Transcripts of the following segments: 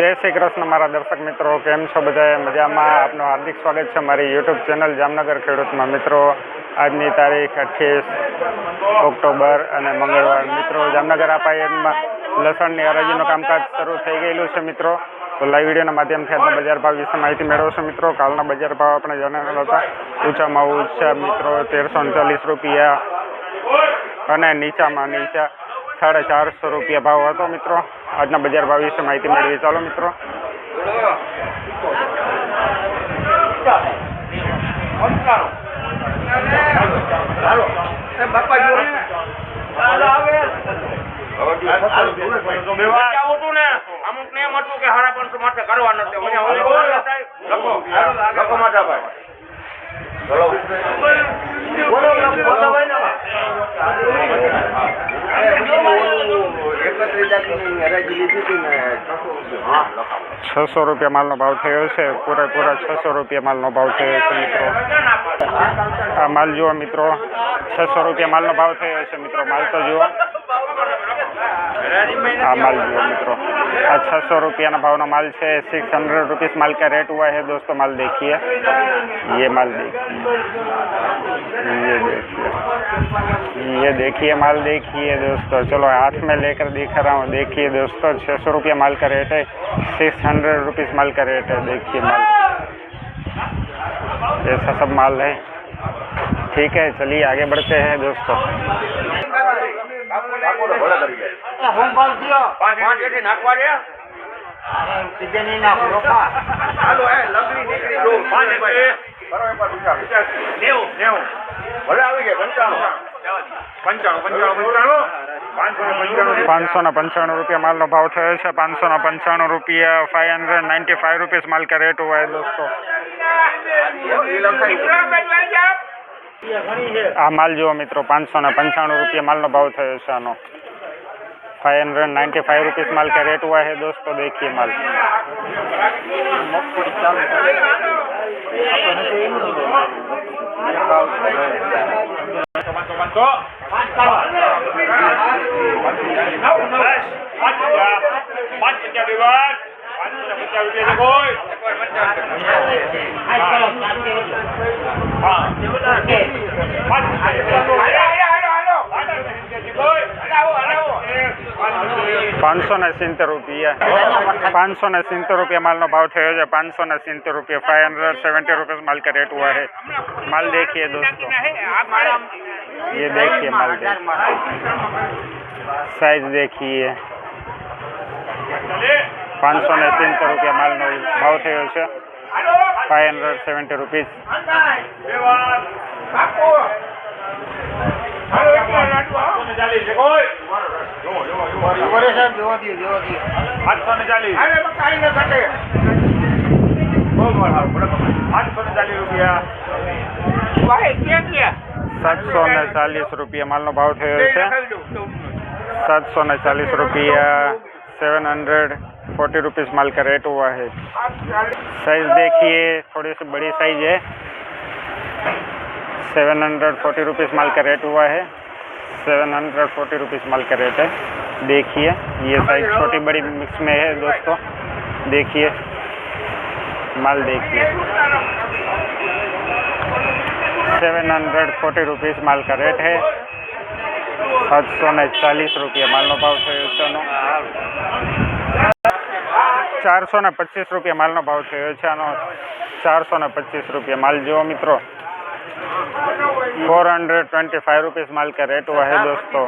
જય શ્રી કૃષ્ણ મારા દર્શક મિત્રો, કેમ છો બધાએ મજામાં? આપનું હાર્દિક સ્વાગત છે મારી યુટ્યુબ ચેનલ જામનગર ખેડૂતમાં. મિત્રો, આજની તારીખ અઠ્ઠીસ ઓક્ટોબર અને મંગળવાર. મિત્રો, જામનગર આપાયનમાં લસણની હરાજીનું કામકાજ શરૂ થઈ ગયેલું છે, મિત્રો. તો લાઈવ વિડીયોના માધ્યમથી આજના બજાર ભાવ વિશે માહિતી મેળવશો, મિત્રો. કાલના બજાર ભાવ આપણે જણાવેલા હતા. ઊંચામાં ઊંચા, મિત્રો, તેરસો ચાલીસ રૂપિયા અને નીચામાં નીચા સાડા ચારસો રૂપિયા ભાવ હતો, મિત્રો. આજના બજાર ભાવ વિશે માહિતી મેળવી. ચાલો મિત્રો. આવું હતું ને અમુક ને એમ હતું કે હારા પાંચસો માટે કરવા નથી. લખો લખો ભાઈ છસો રૂપિયા માલનો ભાવ થયો છે. પૂરેપૂરા છસો રૂપિયા માલનો ભાવ થયો છે મિત્રો. આ માલ જુઓ મિત્રો. છસો રૂપિયા માલનો ભાવ થયો છે મિત્રો. માલ તો જુઓ. આ माल जो मित्रों अच्छा सौ रुपया ना भाव ना माल है सिक्स हंड्रेड रुपीज़ माल का रेट हुआ है दोस्तों माल देखिए ये माल देखिए ये देखिए ये देखिए माल देखिए दोस्तों चलो हाथ में लेकर दिखा रहा हूँ देखिए दोस्तों छः सौ रुपया माल का रेट है सिक्स हंड्रेड रुपीज़ माल का रेट है देखिए माल ऐसा सब माल है ठीक है चलिए आगे बढ़ते हैं दोस्तों હું પંચાણું. પાંચસો ને પંચાણું રૂપિયા. માલનો ભાવ થયો છે. પાંચસો ને પંચાણું રૂપિયા five hundred ninety five rupees માલ કે રેટ હોય દોસ્તો. આ માલ જુઓ મિત્રો પાંચસો ને પંચાણું રૂપિયા માલનો ભાવ થયો છે આનો five hundred ninety five rupees माल का रेट हुआ है दोस्तों देखिए माल પાંચસો પાંચ પચાસ વિભાગ પાંચસો ને પચાસ રૂપિયા છે કોઈ પાંચસો ને સિત્તેર રૂપિયા પાંચસો ને સિત્તેર રૂપિયા માલનો ભાવ થયો છે પાંચસો ને સિત્તેર રૂપિયા फाइव हंड्रेड सेवेंटी रुपीज़ माल का रेट हुआ है माल देखिए दोस्तों ये देखिए माल देखिए साइज देखिए પાંચસો ને સિત્તેર રૂપિયા માલનો ભાવ થયો છે ફાઇવ હંડ્રેડ સેવન્ટી રૂપીઝ આઠસો ને ચાલીસ આઠસો ને ચાલીસ રૂપિયા સાતસો ને ચાલીસ રૂપિયા માલનો ભાવ થયો છે सात सौ ने चालीस रुपया सेवन हंड्रेड फोर्टी रुपीज़ माल का रेट हुआ है साइज देखिए थोड़ी सी बड़ी साइज है सेवन हंड्रेड फोर्टी रुपीज़ माल का रेट हुआ है सेवन हंड्रेड फोर्टी रुपीज़ माल का रेट है देखिए ये साइज छोटी बड़ी मिक्स में है दोस्तों देखिए माल देखिए सेवन हंड्रेड फोर्टी रुपीज़ माल का रेट है સાતસો ને ચાલીસ રૂપિયા માલનો ભાવ થયો છે આનો ચારસો ને પચીસ રૂપિયા માલનો ભાવ થયો છે આનો ચારસો ને પચીસ રૂપિયા માલ જુઓ મિત્રો four hundred twenty five rupees माल का रेट हुआ है दोस्तों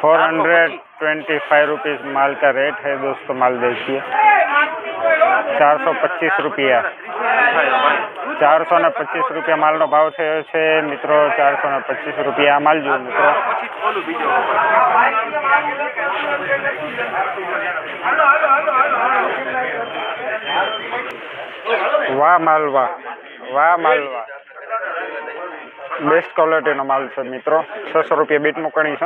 four hundred twenty five rupees माल का रेट है दोस्तों माल देखिए चार सौ पच्चीस रुपया ચારસો ને પચીસ રૂપિયા માલનો ભાવ થયો છે મિત્રો ચારસો ને પચીસ રૂપિયા આ માલ જુઓ મિત્રો વાહ માલ વાહ વાહ માલ વાહ બેસ્ટ ક્વોલિટીનો માલ છે મિત્રો. છસો રૂપિયા બીટ મૂકણી છે.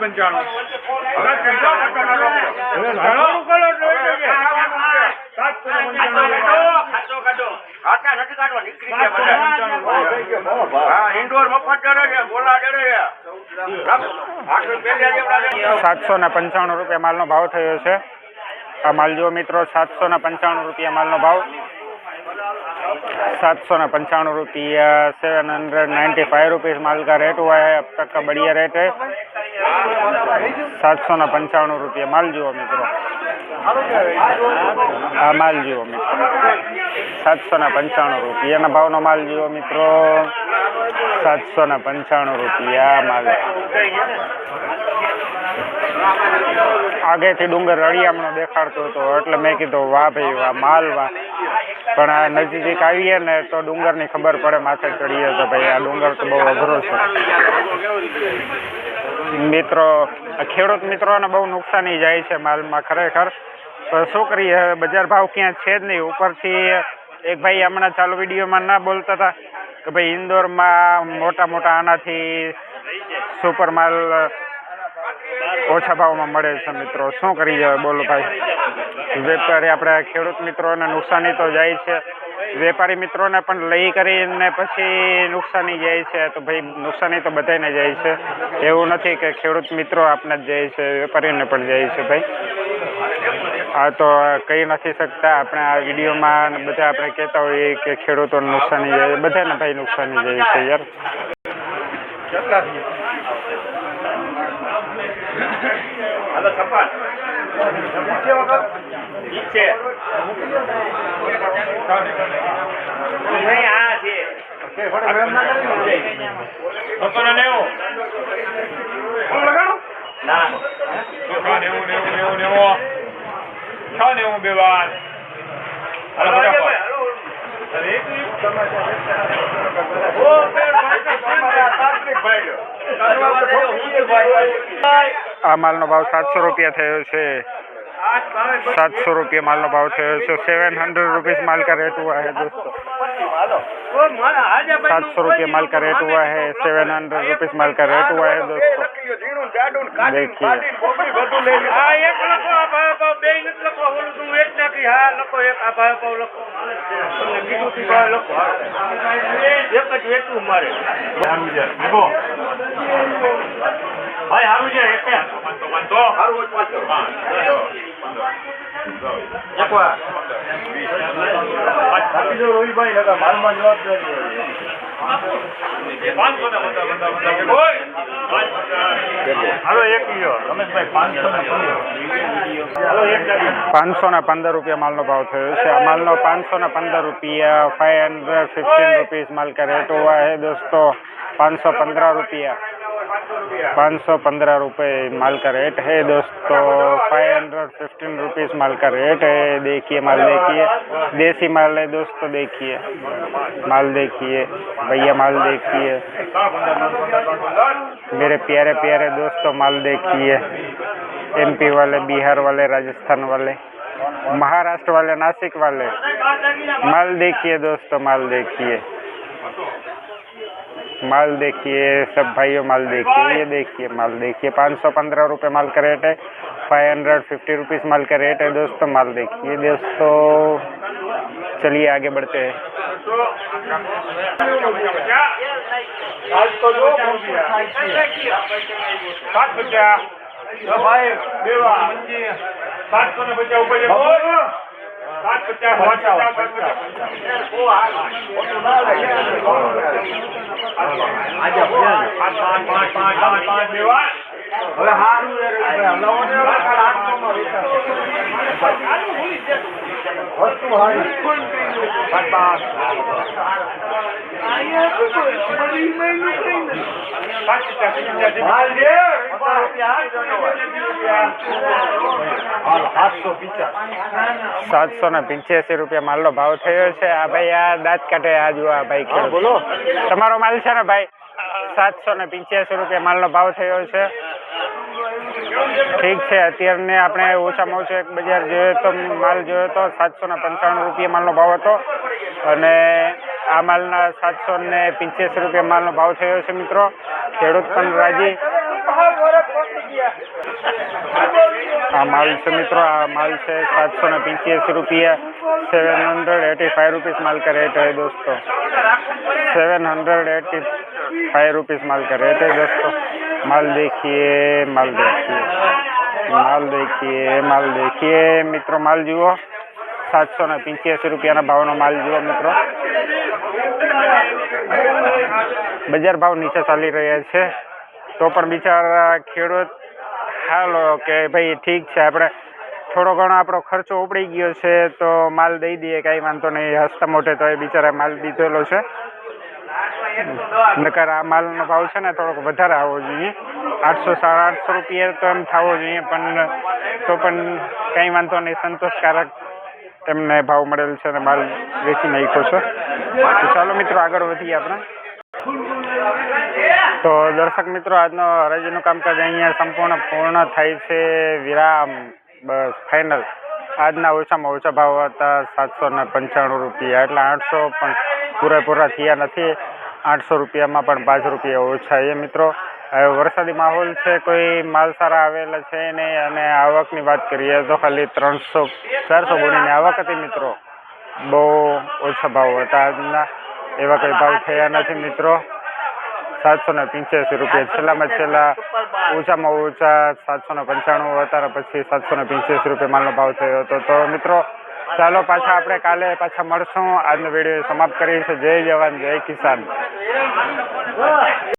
પંચાણું હવે પંચાણું ઘણું કરો સાતસો આટલા નથી કાઢવા નીકળી ગયા બધા. હા, ઇન્ડોર મફત ચડે છે, ગોલા ચડે છે. આટલું પેલા જેવડા નથી. સાતસો ને પંચાણું રૂપિયા માલનો ભાવ થયો છે આ માલ જુઓ મિત્રો સાતસો ને પંચાણું રૂપિયા માલનો ભાવ सात सौ न पंचानवे रुपया seven hundred ninety five rupees माल का रेट हुआ है अब तक का बढ़िया रेट है सात सौ न पंचानवे रुपया माल जुओ मित्रों આ માલ જુઓ મિત્રો. સાતસો ને પંચાણું રૂપિયાના ભાવનો માલ જુઓ મિત્રો. સાતસો ને પંચાણું રૂપિયા માલ. આગેથી ડુંગર રળિયામણો દેખાડતો હતો. એટલે મેં કીધું, વાહ ભાઈ, વાહ, માલ, વાહ. પણ આ નજીક આવીએ ને તો ડુંગરની ખબર પડે, માથે ચડીએ તો ભાઈ આ ડુંગર તો બહુ અઘરો છે. મિત્રો ખેડૂત મિત્રોને બહુ નુકસાની જાય છે માલમાં ખરેખર. શું કરીએ બજાર ભાવ ક્યાં છે જ નહીં. ઉપરથી એક ભાઈ હમણાં ચાલુ વિડીયોમાં ના બોલતા હતા કે ભાઈ ઇન્દોરમાં મોટા મોટા આનાથી સુપર માલ ઓછા ભાવમાં મળે છે મિત્રો. શું કરીએ હવે બોલો ભાઈ. વેપારી આપણા ખેડૂત મિત્રોને નુકસાની તો જાય છે. વેપારી મિત્રોને પણ લઈ કરીને પછી નુકસાની જાય છે. તો ભાઈ નુકસાની તો બધાને જાય છે. એવું નથી કે ખેડૂત મિત્રો આપને જ જાય છે. વેપારીને પણ જાય છે ભાઈ. આ તો કહી નથી શકતા. આપણે આ વિડીયોમાં બધા આપણે કહેતા હોઈએ કે ખેડૂતોને નુકસાની જાય બધાને ભાઈ નુકસાની જાય છે યાર. ને છ નેવું બે વાર હાલો આ માલનો ભાવ સાતસો રૂપિયા થયો છે सात सौ रुपये माल भाव थे सो सेवन हंड्रेड रुपीज माल का रेट हुआ है दोस्तों सात सौ रुपये माल का रेट हुआ है सेवन हंड्रेड रुपीज माल का रेट हुआ है दोस्तों ઝીણું જાડું કાઢીને કાઢીને બોબડી બધું લઈ લીધું. હા એક લખો આ ભાઈ ભાવ બે ને લખો ઓલું તું એક નાખી. હા લખો એક આ ભાઈ ભાવ લખો. તમને કીધું તું ભાઈ લખો. એક જ વેચવું મારે. ભાઈ સારું છે એક પાંચસો પાંચસો સારું પાંચસો એકવાર રવિભાઈ લગા માલમાં જવાબદારી પાંચસો ને બધા બધા બધા હાલો એક લ્યો રમેશભાઈ પાંચસો ને હાલો એક જાગી પાંચસો ને પંદર રૂપિયા માલનો ભાવ થયો છે આ માલનો પાંચસો ને પંદર રૂપિયા फाइव हंड्रेड फिफ्टीन रुपीज़ माल का रेट हुआ है दोस्तों पाँच सौ पंद्रह रुपया पाँच सौ पंद्रह रुपये माल का रेट है, दोस्तों। फाइव हंड्रेड फिफ्टीन रुपीज़ माल का रेट है। देखिए माल, देखिए। देसी माल है, दोस्तों, देखिए। माल देखिए, भैया, माल देखिए। मेरे प्यारे प्यारे दोस्तों, माल देखिए। एमपी वाले, बिहार वाले, राजस्थान वाले, महाराष्ट्र वाले, नासिक वाले। माल देखिए, दोस्तों, माल देखिए। माल देखिए, सब भाइयों माल देखिए, ये देखिए, माल देखिए, पाँच सौ पंद्रह रुपये माल का रेट है फाइव हंड्रेड फिफ्टी रुपीज़ माल का रेट है दोस्तों, माल देखिए दोस्तों, चलिए आगे बढ़ते हैं। सात सात ઉપર હારું પચાસ પચાસ વસ્તુ હારી સાતસો ને પંચ્યાસી રૂપિયા માલનો ભાવ થયો છે આ ભાઈ આ દાંત કાઢે આ જો આ ભાઈ. બોલો. તમારો માલ છે ને ભાઈ સાતસો ને પંચ્યાસી રૂપિયા માલનો ભાવ થયો છે ઠીક છે, અત્યારને આપણે ઓછામાં ઓછો એક બજાર જોયો તો, માલ જોયો તો સાતસો ને પંચાણું રૂપિયા માલનો ભાવ હતો. અને આ માલના સાતસો ને પિંચ્યાસી રૂપિયા માલનો ભાવ થયો છે મિત્રો. ખેડૂત પણ રાજી. આ માલ છે મિત્રો, આ માલ છે સાતસો ને પંચ્યાસી રૂપિયા. Seven hundred eighty five rupees માલ કરે એટલે દોસ્તો. Seven hundred eighty five rupees માલ કરે એટલે દોસ્તો. माल देखिए माल देखिए माल देखिए माल देखिए मित्रों माल जुओ સાતસો ને પંચ્યાસી રૂપિયાના ભાવનો માલ જુઓ મિત્રો બજાર ભાવ નીચે ચાલી રહ્યા છે તો પણ બિચારા ખેડૂત હાલો કે ભાઈ ઠીક છે આપણે થોડો ઘણો આપણો ખર્ચો ઉપડી ગયો છે તો માલ દઈ દઈએ કાંઈ વાંધો નહીં હસતા મોટે તો એ બિચારા માલ દીધેલો છે નકર આ માલનો ભાવ છે ને થોડોક વધારે આવવો જોઈએ. આઠસો સાડા આઠસો રૂપિયા તો એમ થવો જોઈએ, પણ તો પણ કંઈ વાંધો નહીં, સંતોષકારક એમને ભાવ મળેલ છે અને માલ વેચી નાખ્યો છે. તો ચાલો મિત્રો, આગળ વધીએ આપણે. તો દર્શક મિત્રો, આજનો હરાજીનું કામકાજ અહીંયા સંપૂર્ણ પૂર્ણ થાય છે. વિરામ, બસ, ફાઇનલ. આજના ઓછામાં ઓછા ભાવ હતા સાતસો ને પંચાણું રૂપિયા, એટલે આઠસો પણ પૂરેપૂરા થયા નથી. આઠસો રૂપિયામાં પણ પાંચ રૂપિયા ઓછા. એ મિત્રો વરસાદી માહોલ છે, કોઈ માલ સારા આવેલા છે નહીં અને આવકની વાત કરીએ તો ખાલી ત્રણસો, ચારસો ગુણીની આવક હતી મિત્રો. બહુ ઓછા ભાવ હતા. આજના એવા કંઈ ભાવ થયા નથી મિત્રો. સાતસો ને પંચ્યાસી રૂપિયા છેલ્લામાં છેલ્લા ઓછામાં ઓછા સાતસો ને પંચાણું હતા પછી સાતસો ને પંચ્યાસી રૂપિયા માલનો ભાવ થયો હતો. તો મિત્રો ચાલો પાછા આપણે કાલે પાછા મળશું. આજનો વીડિયો સમાપ્ત છીએ. જય જવાન જય કિસાન.